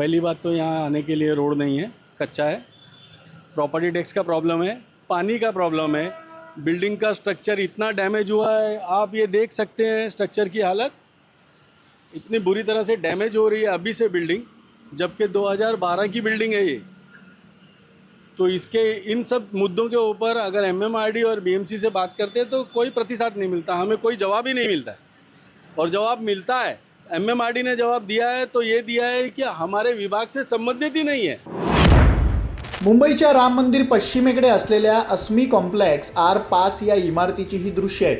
पहली बात तो यहाँ आने के लिए रोड नहीं है, कच्चा है। प्रॉपर्टी टैक्स का प्रॉब्लम है, पानी का प्रॉब्लम है बिल्डिंग का स्ट्रक्चर इतना डैमेज हुआ है, आप ये देख सकते हैं स्ट्रक्चर की हालत। इतनी बुरी तरह से डैमेज हो रही है अभी से बिल्डिंग जबकि 2012 की बिल्डिंग है ये। तो इसके, इन सब मुद्दों के ऊपर अगर एमएमआरडी और बीएमसी से बात करते हैं तो कोई प्रतिसाद नहीं मिलता, हमें कोई जवाब ही नहीं मिलता। और जवाब मिलता है एमएमआरडी ने जवाब दिया है तो ये दिया है कि हमारे विभाग से संबंधित ही नहीं है। मुंबईच्या राम मंदिर पश्चिमेकडे असलेल्या अस्मी कॉम्प्लेक्स आर पाच या इमारतीची ही दृश्य आहेत.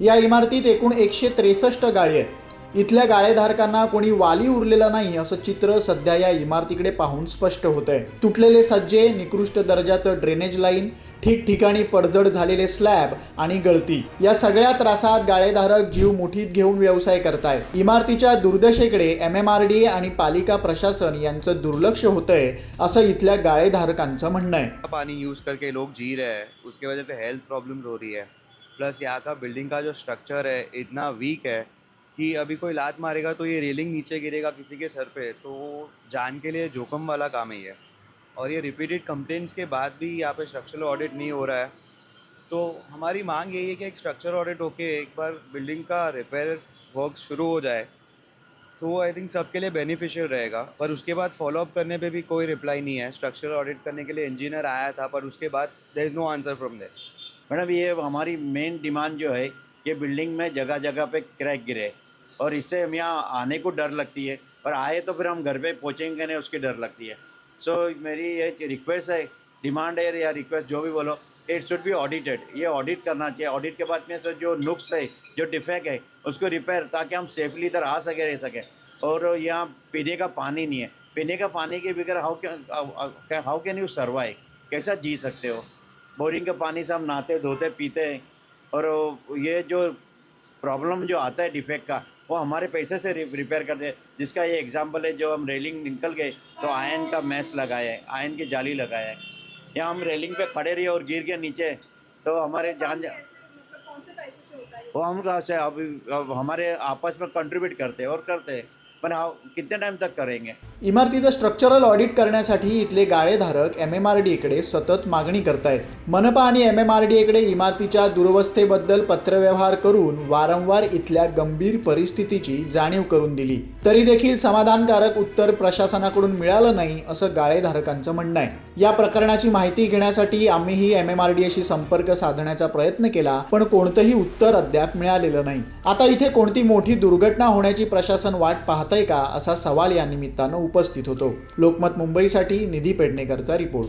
या इमारतीत एकूण एकशे त्रेसष्ट गाळी आहेत. इथल्या गाळेधारकांना कोणी वाली उरलेला नाही असं चित्र सध्या या इमारतीकडे पाहून स्पष्ट होत आहे तुटलेले सज्जे निकृष्ट दर्जाचं ड्रेनेज लाईन ठिकठिकाणी पडझड झालेले स्लॅब आणि गळती. या सगळ्या त्रासात गाळेधारक जीव मुठीत घेऊन व्यवसाय करतायत. इमारतीच्या दुर्दशेकडे एम एम आर डी आणि पालिका प्रशासन यांचं दुर्लक्ष होतंय असं इथल्या गाळेधारकांचं म्हणणं आहे पाणी यूज़ करके लोग जी रहे हैं वजह से हेल्थ प्रॉब्लम हो रही है. प्लस यहाँ का बिल्डिंग का जो स्ट्रक्चर है इतना वीक है कि अभी कोई लात मारेगा तो ये रेलिंग नीचे गिरेगा किसी के सर पे तो जान के लिए जोखम वाला काम ही है और ये रिपीटेड कंप्लेंट्स के बाद भी यहाँ पे स्ट्रक्चरल ऑडिट नहीं हो रहा है। तो हमारी मांग यही है कि एक स्ट्रक्चर ऑडिट होके एक बार बिल्डिंग का रिपेयर वर्क शुरू हो जाए। तो वो आई थिंक सबके लिए बेनिफिशियल रहेगा। पर उसके बाद फॉलोअप करने पे भी कोई रिप्लाई नहीं है। स्ट्रक्चर ऑडिट करने के लिए इंजीनियर आया था, पर उसके बाद there is no answer from there madam, ये हमारी मेन डिमांड जो है, ये बिल्डिंग में जगह जगह पे क्रैक गिरे। और इससे हम यहाँ आने को डर लगती है। और आए तो फिर हम घर पे पहुँचेंगे नहीं उसकी डर लगती है। सो so, मेरी ये रिक्वेस्ट है डिमांड है या रिक्वेस्ट जो भी बोलो इट शुड बी ऑडिटेड ये ऑडिट करना चाहिए। ऑडिट के बाद में तो जो नुक्स है जो डिफेक्ट है उसको रिपेयर ताकि हम सेफली इधर आ सके रह सके। और यहाँ पीने का पानी नहीं है। पीने का पानी के बगैर how can how can you survive कैसा जी सकते हो? बोरिंग के पानी से हम नहाते धोते पीते हैं। और ये जो प्रॉब्लम जो आता है डिफेक्ट का वो हमारे पैसे से रिपेयर करते हैं। जिसका ये एग्ज़ाम्पल है जो हम रेलिंग निकल गए तो आयन का मैस लगाया है आयन की जाली लगाया है। या हम रेलिंग पे खड़े रहे और गिर गए नीचे तो हमारे जान जा वो हम कहा से अब हमारे आपस में कंट्रीब्यूट करते हैं और करते हैं। पण हा कितने टाइम तक करेंगे? इमारतीचं स्ट्रक्चरल ऑडिट करण्यासाठी इथले गाळेधारक एम एम आर डीकडे सतत मागणी करतायत. मनपा आणि एम एम आर डीकडे इमारतीच्या दुरवस्थेबद्दल पत्रव्यवहार करून वारंवार इथल्या गंभीर परिस्थितीची जाणीव करून दिली. तरी देखील समाधानकारक उत्तर प्रशासनाकडून मिळालं नाही असं गाळेधारकांचं म्हणणं आहे. या प्रकरणाची माहिती घेण्यासाठी आम्हीही एम एम आर डी संपर्क साधण्याचा प्रयत्न केला पण कोणतंही उत्तर अद्याप मिळालेलं नाही. आता इथे कोणती मोठी दुर्घटना होण्याची प्रशासन वाट पाहत आहे का असा सवाल या निमित्तानं उपस्थित होतो. लोकमत मुंबईसाठी निधी पेडणेकरचा रिपोर्ट.